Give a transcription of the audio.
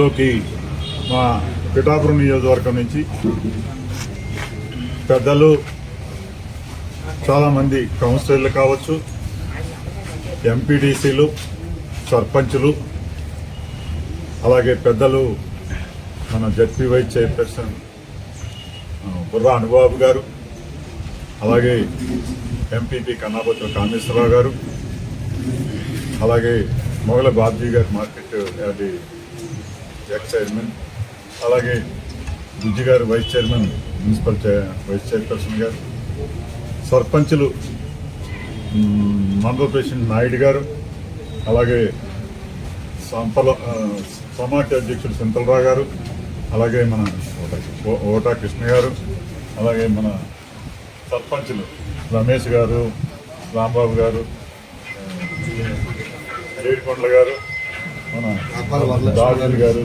లోకి మా పిఠాపురం నియోజకవర్గం నుంచి పెద్దలు చాలామంది కౌన్సిలర్లు కావచ్చు ఎంపీడీసీలు సర్పంచులు అలాగే పెద్దలు మన ZP vice chairperson Burra Anubabu గారు అలాగే ఎంపీపీ కన్నాపత్ర కామేశ్వరరావు గారు అలాగే మొగల బాబ్జీ గారు మార్కెట్ అది ఎక్స్ చైర్మన్ అలాగే బుజ్జి గారు vice chairman municipal vice chairperson గారు సర్పంచులు మండల ప్రెసిడెంట్ నాయుడు గారు అలాగే సంపల సమాఖ్య అధ్యక్షుడు సింతలరావు గారు అలాగే మన ఓటా కృష్ణ గారు అలాగే మన సర్పంచులు రమేష్ గారు రాంబాబు గారు రేడికొండల గారు మన దావిల్ గారు